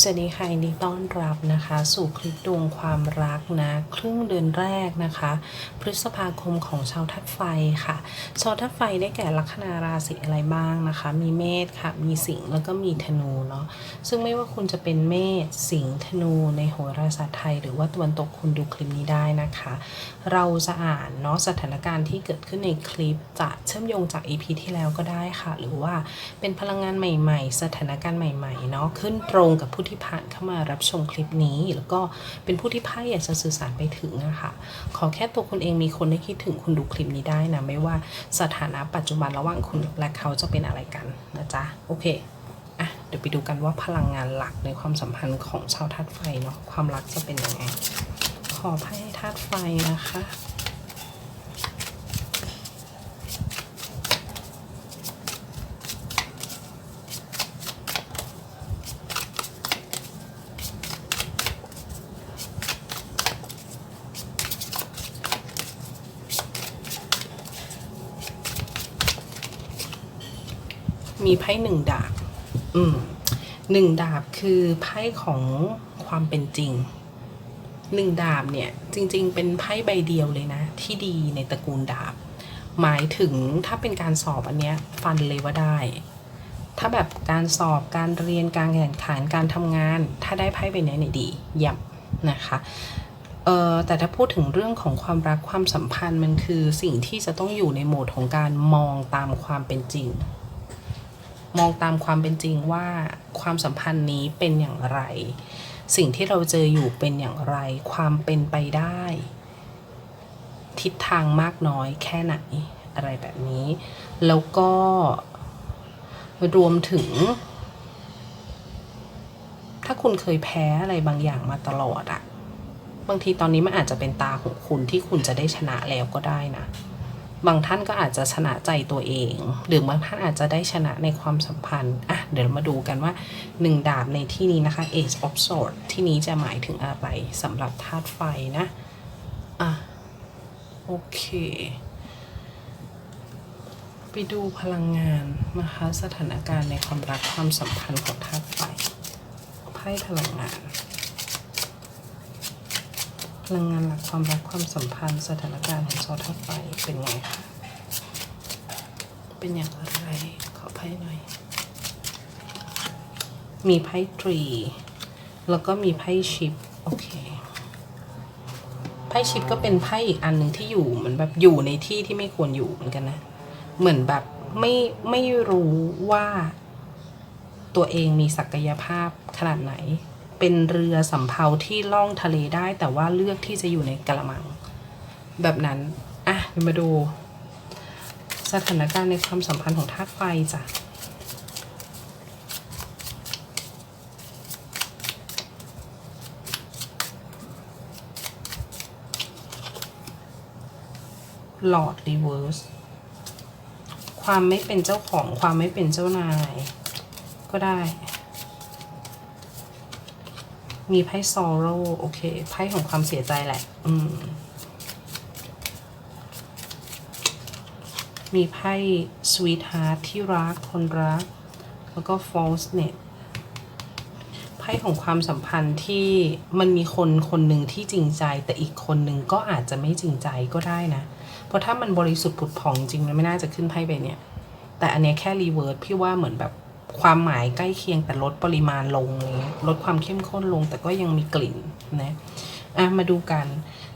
สวัสดีค่ะยินดีต้อนรับนะคะ สู่คลิปดวงความรักนะ ครึ่งเดือนแรกนะคะ พฤษภาคมของชาวทัดไฟค่ะ ชาวทัดไฟได้แก่ลัคนาราศีอะไรบ้างนะคะ มีเมษค่ะ มีสิงห์แล้วก็มีธนูเนาะซึ่งไม่ว่าคุณจะเป็นเมษสิงห์ธนูในโหราศาสตร์ไทย หรือว่าตะวันตกคุณดูคลิปนี้ได้นะคะ เราจะอ่านเนาะสถานการณ์ที่เกิดขึ้นในคลิปจะเชื่อมโยงจาก EP ที่แล้วก็ได้ค่ะ หรือว่าเป็นพลังงานใหม่ ๆ สถานการณ์ใหม่ๆเนาะขึ้นตรงกับผูู้้ที่ผ่านเข้ามารับชมคลิปนี้ แล้วก็เป็นผู้ที่ไพ่อยากจะสื่อสารไปถึงนะคะขอแค่ตัวคุณเองมีคนได้คิดถึงคุณดูคลิปนี้ได้นะไม่ว่าสถานะปัจจุบันระหว่างคุณและเขาจะเป็นอะไรกันนะจ๊ะโอเคอะเดี๋ยวไปดูกันว่าพลังงานหลักในความสัมพันธ์ของชาวธาตุไฟเนาะความรักจะเป็นยังไงขอไพ่ธาตุไฟนะคะ มีไพ่หนึ่งดาบ อืมหนึ่งดาบคือไพ่ของความเป็นจริงหนึ่งดาบเนี่ยจริง ๆ เป็นไพ่ใบเดียวเลยนะ ที่ดีในตระกูลดาบ หมายถึงถ้าเป็นการสอบอันเนี้ยฟันเลยว่าได้ ถ้าแบบการสอบการเรียนการแข่งขันการทำงาน ถ้าได้ไพ่ใบนี้เนี่ยดีเยี่ยมนะคะเออแต่ถ้าพูดถึงเรื่องของความรักความสัมพันธ์มันคือสิ่งที่จะต้องอยู่ในโหมดของการมองตามความเป็นจริง มองตามความเป็นจริงว่าความสัมพันธ์นี้เป็นอย่างไร สิ่งที่เราเจออยู่เป็นอย่างไร ความเป็นไปได้ ทิศทางมากน้อยแค่ไหนอะไรแบบนี้ แล้วก็รวมถึง ถ้าคุณเคยแพ้อะไรบางอย่างมาตลอดอะบางทีตอนนี้มันอาจจะเป็นตาของคุณที่คุณจะได้ชนะแล้วก็ได้นะ บางท่านก็อาจจะชนะใจตัวเอง หรือบางท่านอาจจะได้ชนะในความสัมพันธ์อะเดี๋ยวมาดูกันว่าหนึ่งดาบในที่นี้นะคะ Ace of Swords ที่นี้จะหมายถึงอะไรสำหรับธาตุไฟนะอะโอเค ไปดูพลังงานนะคะสถานการณ์ในความรักความสัมพันธ์ของธาตุไฟไพ่พลังงาน ลังงานหลักความรักความสัมพันธ์ สถานการณ์ของชาวธาไฟเป็นไงคะเป็นอย่างไรขอไพ่หน่อย มีไพ่ตรี แล้วก็มีไพ่ชิป โอเคไพ่ชิปก็เป็นไพ่อีกอันหนึ่งที่อยู่เหมือนแบบอยู่ในที่ที่ไม่ควรอยู่เหมือนกันนะ เหมือนแบบไม่ไม่รู้ว่าตัวเองมีศักยภาพขนาดไหน เป็นเรือสำเภาที่ล่องทะเลได้ แต่ว่าเลือกที่จะอยู่ในกระมัง แบบนั้น อะมาดู สถานการณ์ในความสัมพันธ์ของธาตุไฟจ้ะหลอดรีเวิร์สความไม่เป็นเจ้าของความไม่เป็นเจ้านาย ก็ได้ มีไพ่ sorrow โอเคไพ่ของความเสียใจแหละ อืม มีไพ่ sweetheart ที่รักคนรัก แล้วก็ falseness ไพ่ของความสัมพันธ์ที่มันมีคนคนหนึ่งที่จริงใจ แต่อีกคนหนึ่งก็อาจจะไม่จริงใจก็ได้นะ เพราะถ้ามันบริสุทธิ์ผุดผ่องจริงมันไม่น่าจะขึ้นไพ่ใบเนี้ยแต่อันเนี้ยแค่รีเวิร์สพี่ว่าเหมือนแบบ ความหมายใกล้เคียงแต่ลดปริมาณลงลยลดความเข้มข้นลงแต่ก็ยังมีกลิ่นนะอะมาดูกัน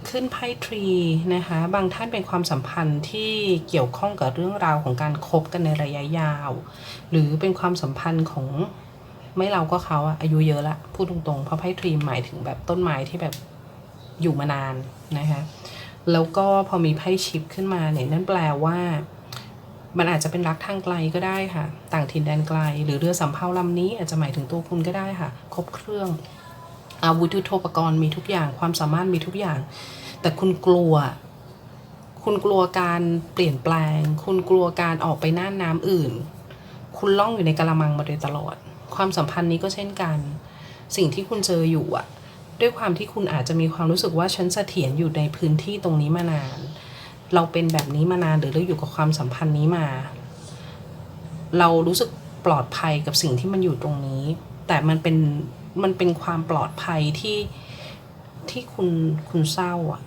ขึ้นไพ่ทรีนะคะบางท่านเป็นความสัมพันธ์ที่เกี่ยวข้องกับเรื่องราวของการคบกันในระยะยาว หรือเป็นความสัมพันธ์ของไม่เราก็เขาอะอายุเยอะละพูดตรงๆเพราะไพ่ทรีหมายถึงแบบต้นไม้ที่แบบอยู่มานานนะคะแล้วก็พอมีไพ่ชิปขึ้นมาเนี่ยนั่นแปลว่า มันอาจจะเป็นรักทางไกลก็ได้ค่ะ ต่างถิ่นแดนไกล หรือเรือสำเภาลำนี้อาจจะหมายถึงตัวคุณก็ได้ค่ะ ครบเครื่องอาวุธยุทโธปกรณ์มีทุกอย่างความสามารถมีทุกอย่าง แต่คุณกลัว คุณกลัวการเปลี่ยนแปลง คุณกลัวการออกไปน่านน้ำอื่น คุณล่องอยู่ในกะละมังมาโดยตลอด ความสัมพันธ์นี้ก็เช่นกัน สิ่งที่คุณเจออยู่อะด้วยความที่คุณอาจจะมีความรู้สึกว่าฉันเสถียรอยู่ในพื้นที่ตรงนี้มานาน เราเป็นแบบนี้มานานหรือเราอยู่กับความสัมพันธ์นี้มา เรารู้สึกปลอดภัยกับสิ่งที่มันอยู่ตรงนี้ แต่มันเป็นมันเป็นความปลอดภัยที่ที่คุณคุณเศร้าอะ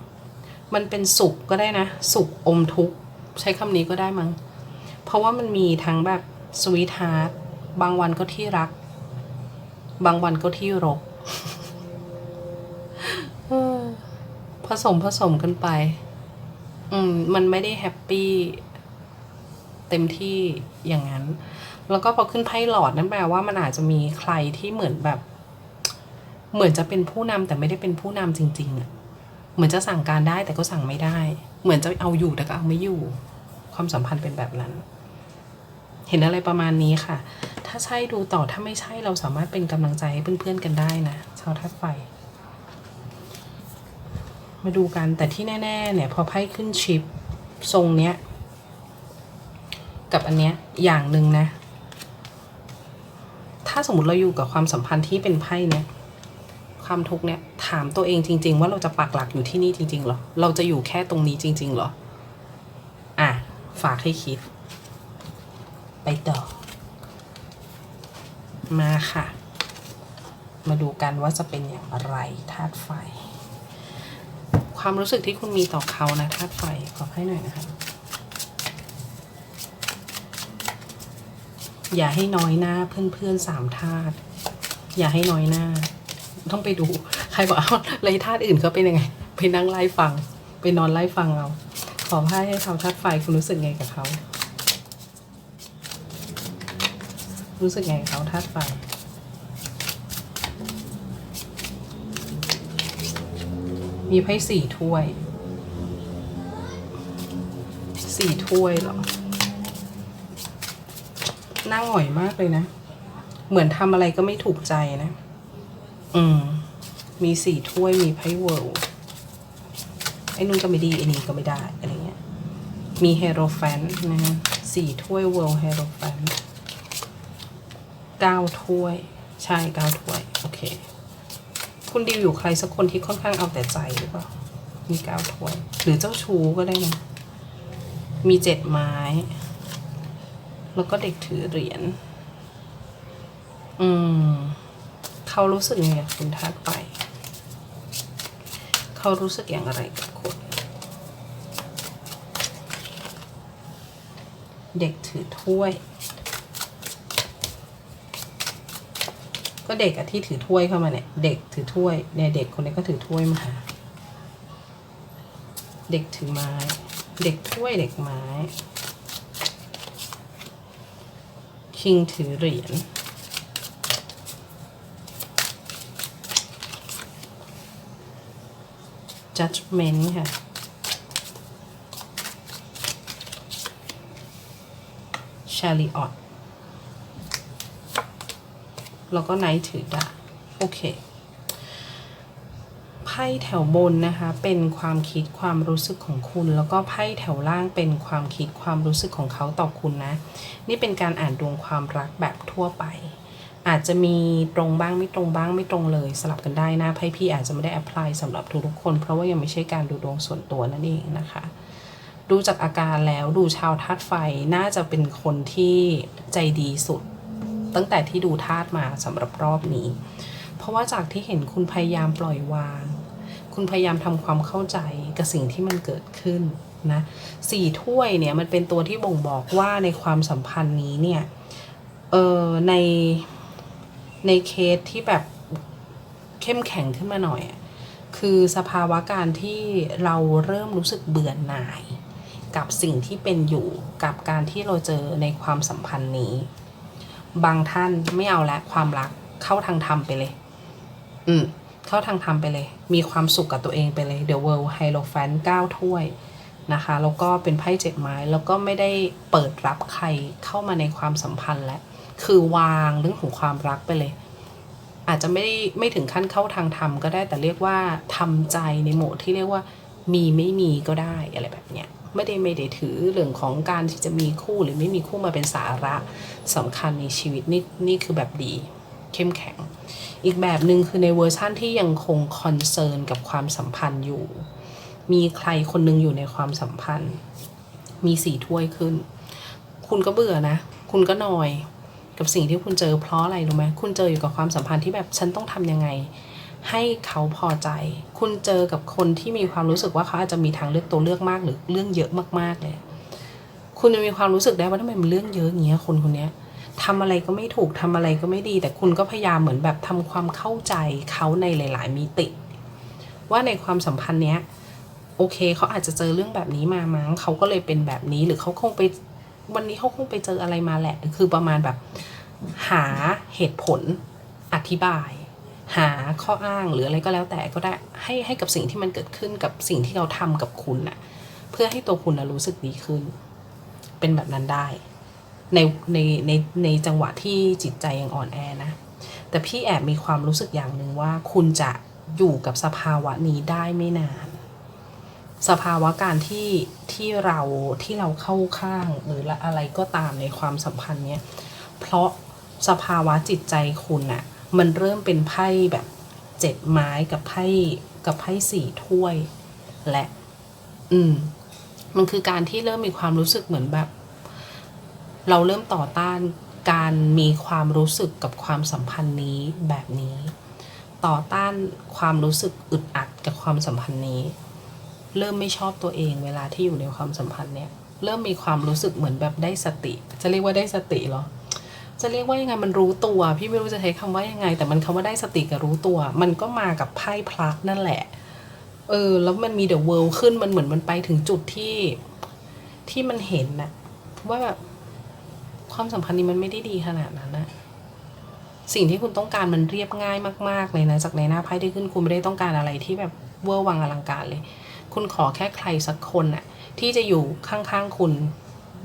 มันเป็นสุขก็ได้นะ สุขอมทุกข์ ใช้คำนี้ก็ได้มั้งเพราะว่ามันมีทั้งแบบสวีทฮาร์ดบางวันก็ที่รัก บางวันก็ที่รบผสมผสมกันไป อืมมันไม่ได้แฮปปี้เต็มที่อย่างนั้น แล้วก็พอขึ้นไพ่หลอดนั่นแปลว่ามันอาจจะมีใครที่เหมือนแบบ เหมือนจะเป็นผู้นำแต่ไม่ได้เป็นผู้นำจริงๆอะเหมือนจะสั่งการได้แต่ก็สั่งไม่ได้ เหมือนจะเอาอยู่แต่ก็เอาไม่อยู่ ความสัมพันธ์เป็นแบบนั้น เห็นอะไรประมาณนี้ค่ะ ถ้าใช่ดูต่อถ้าไม่ใช่เราสามารถเป็นกำลังใจให้เพื่อนๆกันได้นะชาวธาตุไฟ มาดูกันแต่ที่แน่ ๆ เนี่ย พอไพ่ขึ้นชิปทรงเนี้ย กับอันเนี้ยอย่างหนึ่งนะ ถ้าสมมติเราอยู่กับความสัมพันธ์ที่เป็นไพ่เนี่ยความทุกเนี่ยถามตัวเองจริง ๆ ว่าเราจะปักหลักอยู่ที่นี่จริงๆเหรอเราจะอยู่แค่ตรงนี้จริงๆเหรออะฝากให้คิด ไปต่อ มาค่ะ มาดูกันว่าจะเป็นอย่างไรธาตุไฟ ความรู้สึกที่คุณมีต่อเขานะธาตุไฟขอให้หน่อยนะคะอย่าให้น้อยหน้าเพื่อนๆสามธาตุอย่าให้น้อยหน้า ต้องไปดู ใครบอกเอาเลยธาตุอื่นเขาเป็นยังไง ไปนั่งไล่ฟัง ไปนอนไล่ฟังเอาขอให้ชาวธาตุไฟคุณรู้สึกไงกับเขา รู้สึกไงกับเขาธาตุไฟ มีไพ่สี่ถ้วยสี่ถ้วยเหรอน่าหงอยมากเลยนะ เหมือนทำอะไรก็ไม่ถูกใจนะ อืม มีสี่ถ้วยมีไพ่เวิลไอ้นู่นก็ไม่ดีไอ้นี่ก็ไม่ได้อะไรเงี้ย มีเฮโรแฟนนะฮะสี่ถ้วยเวิลเฮโรแฟนเก้าถ้วย ใช่เก้าถ้วย โอเค คุณดิวอยู่ใครสักคนที่ค่อนข้างเอาแต่ใจหรือเปล่า มีก้าถ้วย หรือเจ้าชู้ก็ได้นะมีเจ็ดไม้ แล้วก็เด็กถือเหรียญ อืม เขารู้สึกยังไงคุณธาตุไฟเขารู้สึกอย่างไรกับคุณ เด็กถือถ้วย ก็เด็กอะที่ถือถ้วยเข้ามาเนี่ย เด็กถือถ้วยเนี่ยเด็กคนนี้ก็ถือถ้วยมาเด็กถือไม้ เด็กถ้วยเด็กไม้ คิงถือเหรียญ judgment ค่ะ chariot แล้วก็ไนท์ถือดาบโอเคไพ่แถวบนนะคะเป็นความคิดความรู้สึกของคุณ แล้วก็ไพ่แถวล่างเป็นความคิดความรู้สึกของเขาต่อคุณนะ นี่เป็นการอ่านดวงความรักแบบทั่วไป อาจจะมีตรงบ้างไม่ตรงบ้างไม่ตรงเลย สลับกันได้นะไพ่พี่อาจจะไม่ได้แอพพลายสำหรับทุกๆคน เพราะว่ายังไม่ใช่การดูดวงส่วนตัวนั่นเองนะคะ ดูจากอาการแล้วดูชาวธาตุไฟน่าจะเป็นคนที่ใจดีสุด ตั้งแต่ที่ดูธาตุมาสำหรับรอบนี้ เพราะว่าจากที่เห็นคุณพยายามปล่อยวาง คุณพยายามทำความเข้าใจกับสิ่งที่มันเกิดขึ้นนะสี่ถ้วยเนี่ยมันเป็นตัวที่บ่งบอกว่าในความสัมพันธ์นี้เนี่ยเออในในเคสที่แบบเข้มแข็งขึ้นมาหน่อย คือสภาวะการที่เราเริ่มรู้สึกเบื่อหน่าย กับสิ่งที่เป็นอยู่กับการที่เราเจอในความสัมพันธ์นี้ บางท่านไม่เอาละความรักเข้าทางธรรมไปเลย อืม เข้าทางธรรมไปเลย มีความสุขกับตัวเองไปเลย The World Hierophant 9ถ้วยนะคะ แล้วก็เป็นไพ่เจ็ดไม้แล้วก็ไม่ได้เปิดรับใครเข้ามาในความสัมพันธ์แล้วคือวางเรื่องของความรักไปเลย อาจจะไม่ได้ไม่ถึงขั้นเข้าทางธรรมก็ได้แต่เรียกว่าทำใจในโหมดที่เรียกว่า มีไม่มีก็ได้อะไรแบบเนี้ย ไม่ได้ไม่ได้ถือเรื่องของการที่จะมีคู่หรือไม่มีคู่มาเป็นสาระสำคัญในชีวิตนี่นี่คือแบบดี เข้มแข็ง อีกแบบหนึ่งคือในเวอร์ชั่นที่ยังคงคอนเซิร์นกับความสัมพันธ์อยู่ มีใครคนหนึงอยู่ในความสัมพันธ์ มีสี่ถ้วยขึ้น คุณก็เบื่อนะ คุณก็นอย กับสิ่งที่คุณเจอเพราะอะไรรู้ไหมคุณเจออยู่กับความสัมพันธ์ที่แบบฉันต้องทำยังไง ให้เขาพอใจ คุณเจอกับคนที่มีความรู้สึกว่าเขาอาจจะมีทางเลือกตัวเลือกมากหรือเรื่องเยอะมากๆเลยคุณจะมีความรู้สึกได้ว่าทำไมมันเรื่องเยอะอย่างเงี้ยคนคนนี้ทำอะไรก็ไม่ถูกทำอะไรก็ไม่ดี แต่คุณก็พยายามเหมือนแบบทำความเข้าใจเขาในหลาย ๆมิติ ว่าในความสัมพันธ์เนี้ยโอเคเขาอาจจะเจอเรื่องแบบนี้มามั้งเขาก็เลยเป็นแบบนี้หรือเขาคงไปวันนี้เขาคงไปเจออะไรมาแหละ คือประมาณแบบหาเหตุผลอธิบาย หาข้ออ้างหรืออะไรก็แล้วแต่ก็ได้ให้ให้กับสิ่งที่มันเกิดขึ้นกับสิ่งที่เราทำกับคุณน่ะ เพื่อให้ตัวคุณนะรู้สึกดีขึ้น เป็นแบบนั้นได้ ในในในในจังหวะที่จิตใจยังอ่อนแอนะ แต่พี่แอบมีความรู้สึกอย่างหนึ่งว่าคุณจะอยู่กับสภาวะนี้ได้ไม่นาน สภาวะการที่ที่เราที่เราเข้าข้างหรืออะไรก็ตามในความสัมพันธ์เนี้ยเพราะสภาวะจิตใจคุณอะ มันเริ่มเป็นไพ่แบบเจ็ดไม้กับไพ่กับไพ่สี่ถ้วยและ อืม มันคือการที่เริ่มมีความรู้สึกเหมือนแบบ เราเริ่มต่อต้านการมีความรู้สึกกับความสัมพันธ์นี้แบบนี้ ต่อต้านความรู้สึกอึดอัดกับความสัมพันธ์นี้ เริ่มไม่ชอบตัวเองเวลาที่อยู่ในความสัมพันธ์เนี่ยเริ่มมีความรู้สึกเหมือนแบบได้สติ จะเรียกว่าได้สติเหรอ จะเรียกว่ายังไงมันรู้ตัว พี่ไม่รู้จะใช้คำว่ายังไง แต่มันคำว่าได้สติกับรู้ตัว มันก็มากับไพ่พระนั่นแหละ เออ แล้วมันมีเดอะเวิลด์ขึ้นมันเหมือนมันไปถึงจุดที่ที่มันเห็นน่ะ ว่าแบบความสัมพันธ์นี้มันไม่ได้ดีขนาดนั้นนะสิ่งที่คุณต้องการมันเรียบง่ายมาก ๆ เลยนะ จากในหน้าไพ่ที่ขึ้นคุณไม่ได้ต้องการอะไรที่แบบเวอร์วังอลังการเลย คุณขอแค่ใครสักคนน่ะ ที่จะอยู่ข้างๆคุณ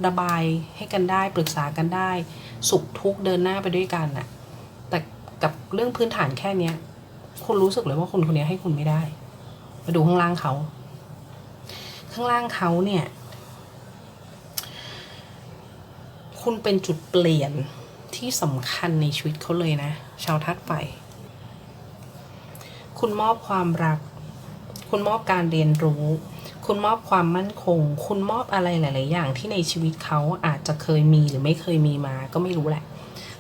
ระบายให้กันได้ปรึกษากันได้ สุขทุกเดินหน้าไปด้วยกันน่ะแต่กับเรื่องพื้นฐานแค่เนี้ย คุณรู้สึกเลยว่าคนคนนี้ให้คุณไม่ได้ มาดูข้างล่างเขา ข้างล่างเขาเนี่ย คุณเป็นจุดเปลี่ยนที่สำคัญในชีวิตเขาเลยนะ ชาวทัดไฟคุณมอบความรัก คุณมอบการเรียนรู้ คุณมอบความมั่นคง คุณมอบอะไรหลาย ๆ อย่างที่ในชีวิตเขาอาจจะเคยมีหรือไม่เคยมีมา ก็ไม่รู้แหละ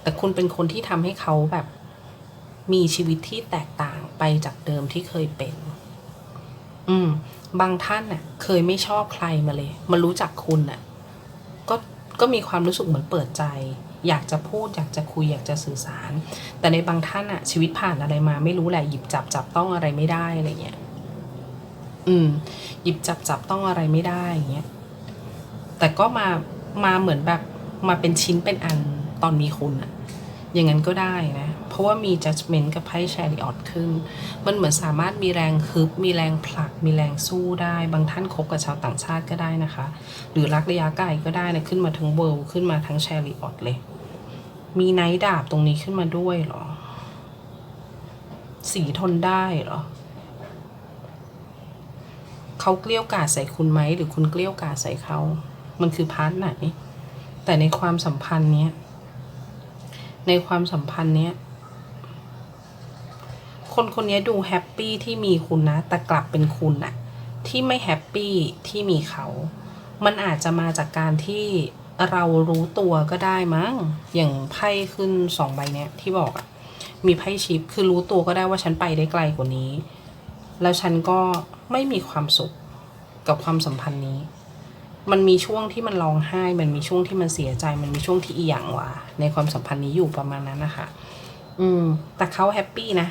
แต่คุณเป็นคนที่ทำให้เขาแบบ มีชีวิตที่แตกต่างไปจากเดิมที่เคยเป็น อืม บางท่านน่ะ เคยไม่ชอบใครมาเลย มารู้จักคุณน่ะ ก็ก็มีความรู้สึกเหมือนเปิดใจ อยากจะพูด อยากจะคุยอยากจะสื่อสาร แต่ในบางท่านอะชีวิตผ่านอะไรมา ไม่รู้แหละหยิบจับจับต้องอะไรไม่ได้อะไรเงี้ย อืม หยิบจับจับต้องอะไรไม่ได้อย่างเงี้ยแต่ก็มามาเหมือนแบบมาเป็นชิ้นเป็นอันตอนมีคุณอะอย่างนั้นก็ได้นะ เพราะว่ามี judgment กับไพ่ chariot ขึ้น มันเหมือนสามารถมีแรงฮึบ มีแรงผลัก มีแรงสู้ได้ บางท่านคบกับชาวต่างชาติก็ได้นะคะ หรือรักระยะไกลก็ได้นะขึ้นมาทั้งเวิลขึ้นมาทั้ง chariot เลย มีไนท์ดาบตรงนี้ขึ้นมาด้วยเหรอ สีทนได้เหรอ เขาเกลี้ยวกล่อมใส่คุณไหมหรือคุณเกลี้ยวกล่อมใส่เขา มันคือพาร์ทไหน แต่ในความสัมพันธ์เนี้ย ในความสัมพันธ์เนี้ย คนคนนี้ดูแฮปปี้ที่มีคุณนะ แต่กลับเป็นคุณอะที่ไม่แฮปปี้ที่มีเขา มันอาจจะมาจากการที่เรารู้ตัวก็ได้มั้ง อย่างไพ่ขึ้นสองใบเนี้ยที่บอกอะมีไพ่ชิป คือรู้ตัวก็ได้ว่าฉันไปได้ไกลกว่านี้ แล้วฉันก็ ไม่มีความสุขกับความสัมพันธ์นี้ มันมีช่วงที่มันร้องไห้ มันมีช่วงที่มันเสียใจ มันมีช่วงที่อีหยังวะในความสัมพันธ์นี้อยู่ประมาณนั้นนะคะ อืม แต่เขาแฮปปี้นะ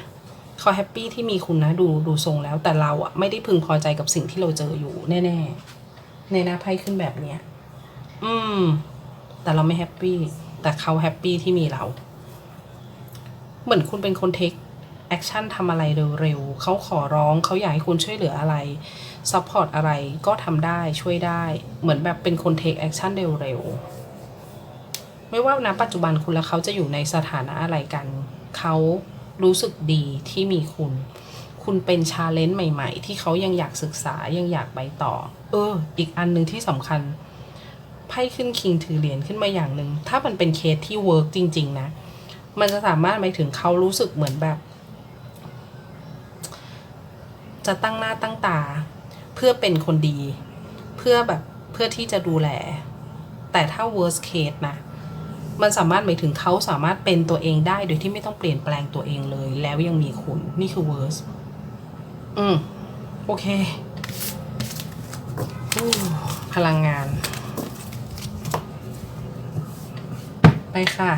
เขาแฮปปี้ที่มีคุณนะดูดูทรงแล้ว แต่เราอะไม่ได้พึงพอใจกับสิ่งที่เราเจออยู่แน่ๆในหน้าไพ่ขึ้นแบบเนี้ยอืม แต่เราไม่แฮปปี้แต่เขาแฮปปี้ที่มีเรา เหมือนคุณเป็นคนเทค แอคชั่นทำอะไรเร็วๆเขาขอร้องเขาอยากให้คุณช่วยเหลืออะไรซัพพอร์ตอะไรก็ทำได้ช่วยได้ เหมือนแบบเป็นคนเทคแอคชั่นเร็วๆไม่ว่าณปัจจุบันคุณและเขาจะอยู่ในสถานะอะไรกัน เขารู้สึกดีที่มีคุณ คุณเป็นชาเลนจ์ใหม่ ๆ ที่เขายังอยากศึกษายังอยากไปต่อ เออ อีกอันหนึ่งที่สำคัญไพ่ขึ้นคิงถือเหรียญขึ้นมาอย่างหนึ่งถ้ามันเป็นเคสที่เวิร์กจริง ๆ นะ มันจะสามารถหมายถึงเขารู้สึกเหมือนแบบ จะตั้งหน้าตั้งตา เพื่อเป็นคนดี เพื่อแบบเพื่อที่จะดูแล แต่ถ้า worst case นะมันสามารถหมายถึงเขาสามารถเป็นตัวเองได้โดยที่ไม่ต้องเปลี่ยนแปลงตัวเองเลย แล้วยังมีคุณนี่คือเวอร์สอืม โอเคอพลังงาน ไปค่ะ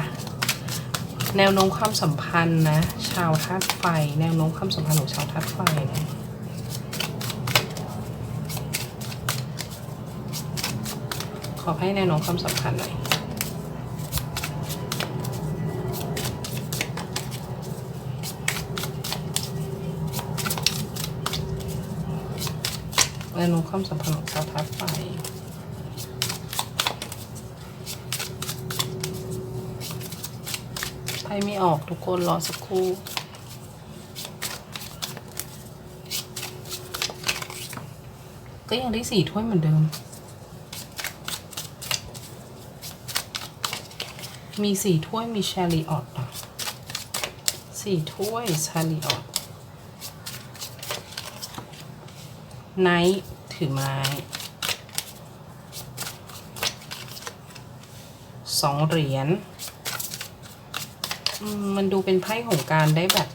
แนวโน้มความสัมพันธ์นะ ชาวธาตุไฟ แนวโน้มความสัมพันธ์ของชาวธาตุไฟนะ ขอให้แนวโน้มความสัมพันธ์หน่อยแนวโน้มความสัมพันธ์ของชาวธาตุไฟไพ่ไม่ออกทุกคนรอสักครู่ก็ยังได้สี่ถ้วยเหมือนเดิม มีสี่ถ้วยมีแชริออตอะสี่ถ้วยแชริออตไนท์ถือไม้สองเหรียญมันดูเป็นไพ่ของการได้แบบ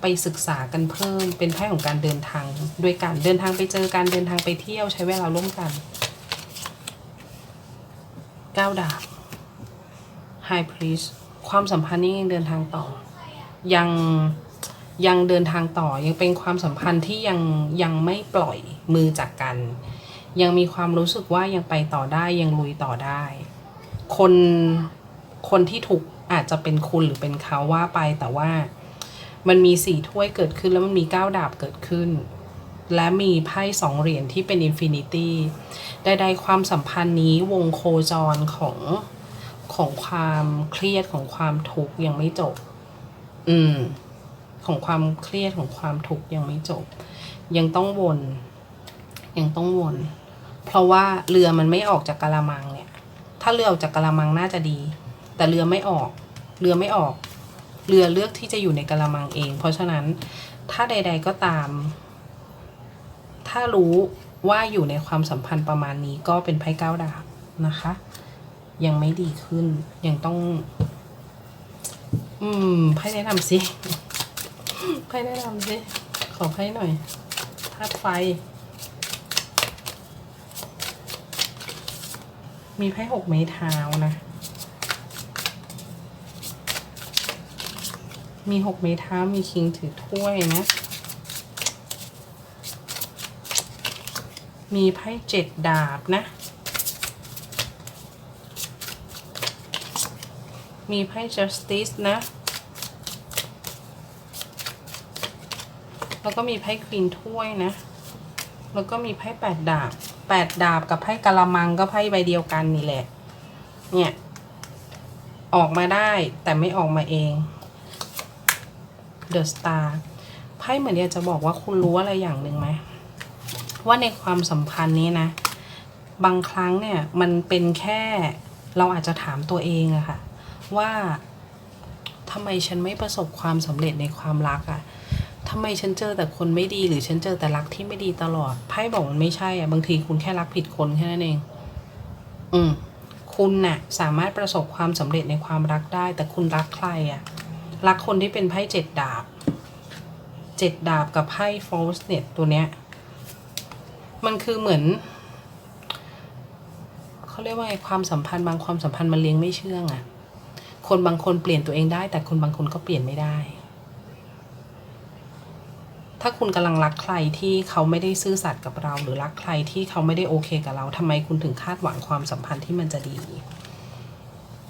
ไปศึกษากันเพิ่ม เป็นไพ่ของการเดินทางด้วยกันเดินทางไปเจอการเดินทางไปเที่ยวใช้เวลาร่วมกันก้าว ดาบ High Priest ความสัมพันธ์นี้ยังเดินทางต่อ ยังยังเดินทางต่อยังเป็นความสัมพันธ์ที่ยังยังไม่ปล่อยมือจากกัน ยังมีความรู้สึกว่ายังไปต่อได้ยังลุยต่อได้ คนคนที่ถูกอาจจะเป็นคุณหรือเป็นเขาว่าไปแต่ว่ามันมีสี่ถ้วยเกิดขึ้นแล้วมันมีเก้าดาบเกิดขึ้น และมีไพ่สองเหรียญที่เป็นอินฟินิตี้ใดๆความสัมพันธ์นี้วงโคจรของ ของความเครียดของความทุกข์ยังไม่จบ อืม ของความเครียดของความทุกข์ยังไม่จบ ยังต้องวน ยังต้องวน เพราะว่าเรือมันไม่ออกจากกะละมังเนี่ย ถ้าเรือออกจากกะละมังน่าจะดี แต่เรือไม่ออก เรือไม่ออก เรือเลือกที่จะอยู่ในกะละมังเอง เพราะฉะนั้นถ้าใด ๆก็ตาม ถ้ารู้ว่าอยู่ในความสัมพันธ์ประมาณนี้ก็เป็นไพ่เก้าดาบนะคะ ยังไม่ดีขึ้น ยังต้อง อืมไพ่แนะนำสิไพ่แนะนำสิ ขอไพ่หน่อยธาตุไฟ มีไพ่หกไม้เท้านะ มีหกไม้เท้า มีคิงถือถ้วยนะ มีไพ่เจ็ดดาบนะ มีไพ่ justice นะ แล้วก็มีไพ่ควีนถ้วยนะ แล้วก็มีไพ่แปดดาบแปดดาบกับไพ่กะละมังก็ไพ่ใบเดียวกันนี่แหละ เนี่ย ออกมาได้แต่ไม่ออกมาเอง The Star ไพ่เหมือนอยากจะบอกว่าคุณรู้อะไรอย่างหนึ่งไหม ว่าในความสัมพันธ์นี้นะ บางครั้งเนี่ย มันเป็นแค่เราอาจจะถามตัวเองอะค่ะ ว่าทำไมฉันไม่ประสบความสำเร็จในความรักอะทำไมฉันเจอแต่คนไม่ดีหรือฉันเจอแต่รักที่ไม่ดีตลอดไพ่บอกมันไม่ใช่อะบางทีคุณแค่รักผิดคนแค่นั้นเอง อืม คุณน่ะ สามารถประสบความสำเร็จในความรักได้ แต่คุณรักใครอะรักคนที่เป็นไพ่เจ็ดดาบเจ็ดดาบกับไพ่ false net ตัวเนี้ย มันคือเหมือนเขาเรียกว่าไงความสัมพันธ์บางความสัมพันธ์มันเลี้ยงไม่เชื่องอะ คนบางคนเปลี่ยนตัวเองได้ แต่คนบางคนก็เปลี่ยนไม่ได้ ถ้าคุณกำลังรักใครที่เขาไม่ได้ซื่อสัตย์กับเรา หรือรักใครที่เขาไม่ได้โอเคกับเราทำไมคุณถึงคาดหวังความสัมพันธ์ที่มันจะดี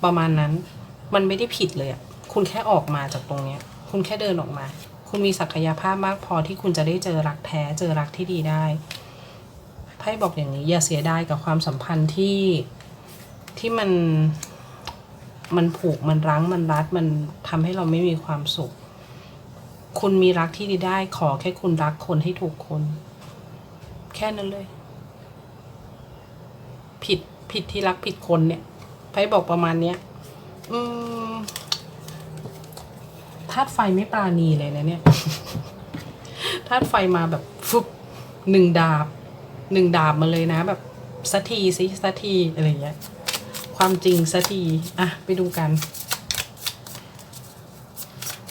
ประมาณนั้นมันไม่ได้ผิดเลยอะคุณแค่ออกมาจากตรงเนี้ย คุณแค่เดินออกมา คุณมีศักยภาพมากพอที่คุณจะได้เจอรักแท้ เจอรักที่ดีได้ไพ่บอกอย่างนี้ อย่าเสียดายกับความสัมพันธ์ที่ที่มัน มันผูกมันรั้งมันรัดมันทำให้เราไม่มีความสุข คุณมีรักที่ดีได้ขอแค่คุณรักคนให้ถูกคน แค่นั้นเลย ผิดผิดที่รักผิดคนเนี่ยไพ่บอกประมาณเนี้ย อืมธาตุไฟไม่ปราณีเลยนะเนี่ยธาตุไฟมาแบบฟุบหนึ่งดาบหนึ่งดาบมาเลยนะ แบบสักทีสิสักทีอะไรเงี้ย ความจริงสักที อะ ไปดูกัน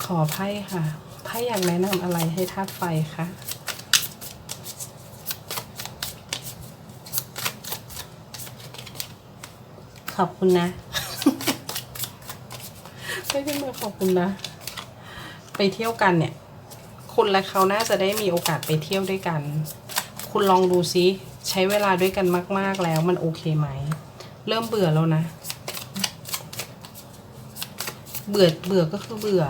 ขอไพ่ค่ะ ไพ่อยากแนะนำอะไรให้ธาตุไฟคะขอบคุณนะไม่ได้มาขอบคุณนะ ไปเที่ยวกันเนี่ย คุณและเขาน่าจะได้มีโอกาสไปเที่ยวด้วยกัน คุณลองดูซิ ใช้เวลาด้วยกันมาก ๆแล้วมันโอเคไหม เริ่มเบื่อแล้วนะ เบื่อเบื่อก็คือเบื่อ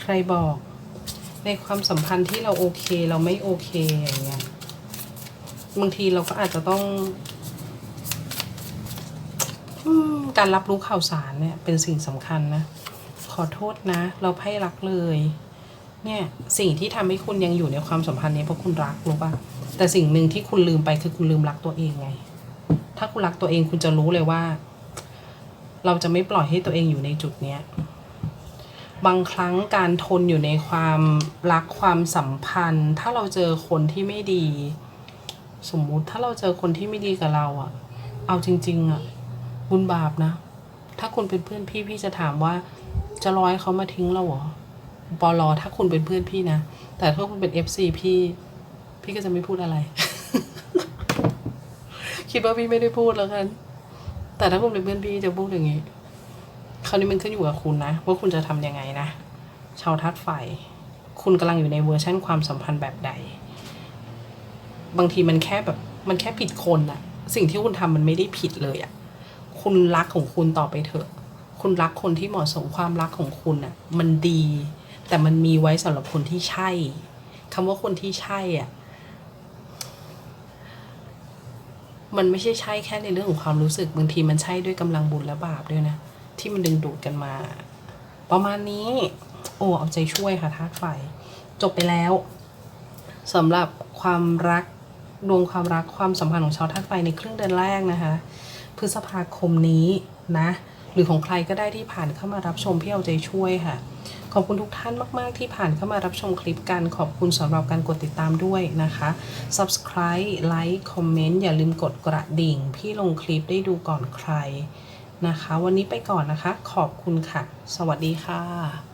ใครบอก ในความสัมพันธ์ที่เราโอเคเราไม่โอเคอย่างเงี้ยบางทีเราก็อาจจะต้องอการรับรู้ข่าวสารเนี่ยเป็นสิ่งสำคัญนะ ขอโทษนะ เราไพ่รักเลย เนี่ยสิ่งที่ทำให้คุณยังอยู่ในความสัมพันธ์นี้เพราะคุณรักรู้ป่ะแต่สิ่งหนึ่งที่คุณลืมไปคือคุณลืมรักตัวเองไง ถ้าคุณรักตัวเองคุณจะรู้เลยว่า เราจะไม่ปล่อยให้ตัวเองอยู่ในจุดเนี้ยบางครั้งการทนอยู่ในความรักความสัมพันธ์ ถ้าเราเจอคนที่ไม่ดี สมมุติถ้าเราเจอคนที่ไม่ดีกับเราอะเอาจริง ๆอะบุญบาปนะ ถ้าคุณเป็นเพื่อนพี่พี่จะถามว่า จะร้อให้เขามาทิ้งเราเหรอปอลอถ้าคุณเป็นเพื่อนพี่นะ แต่ถ้าคุณเป็นเอฟซีพี่ พี่ก็จะไม่พูดอะไร คิดว่าพี่ไม่ได้พูดแล้วกัน แต่ถ้าคุณเป็นเพื่อนพี่จะพูดอย่างนี้ คราวนี้มันขึ้นอยู่กับคุณนะ ว่าคุณจะทำยังไงนะ ชาวทัดไฟ คุณกำลังอยู่ในเวอร์ชั่นความสัมพันธ์แบบใด บางทีมันแค่แบบ มันแค่ผิดคนอะสิ่งที่คุณทำมันไม่ได้ผิดเลยอะคุณรักของคุณต่อไปเถอะ คุณรักคนที่เหมาะสมความรักของคุณอะมันดี แต่มันมีไว้สำหรับคนที่ใช่คำว่าคนที่ใช่อะ มันไม่ใช่ใช่แค่ในเรื่องของความรู้สึกบางทีมันใช่ด้วยกำลังบุญและบาปด้วยนะ ที่มันดึงดูดกันมา ประมาณนี้ โอ้เอาใจช่วยค่ะธาตุไฟ จบไปแล้วสำหรับความรักดวงความรักความสัมพันธ์ของชาวธาตุไฟในครึ่งเดือนแรกนะคะ พฤษภาคมนี้นะ หรือของใครก็ได้ที่ผ่านเข้ามารับชมพี่เอาใจช่วยค่ะ ขอบคุณทุกท่านมาก ๆ ที่ผ่านเข้ามารับชมคลิปกันขอบคุณสำหรับการกดติดตามด้วยนะคะ subscribe like comment อย่าลืมกดกระดิ่ง พี่ลงคลิปได้ดูก่อนใครนะคะ วันนี้ไปก่อนนะคะ ขอบคุณค่ะ สวัสดีค่ะ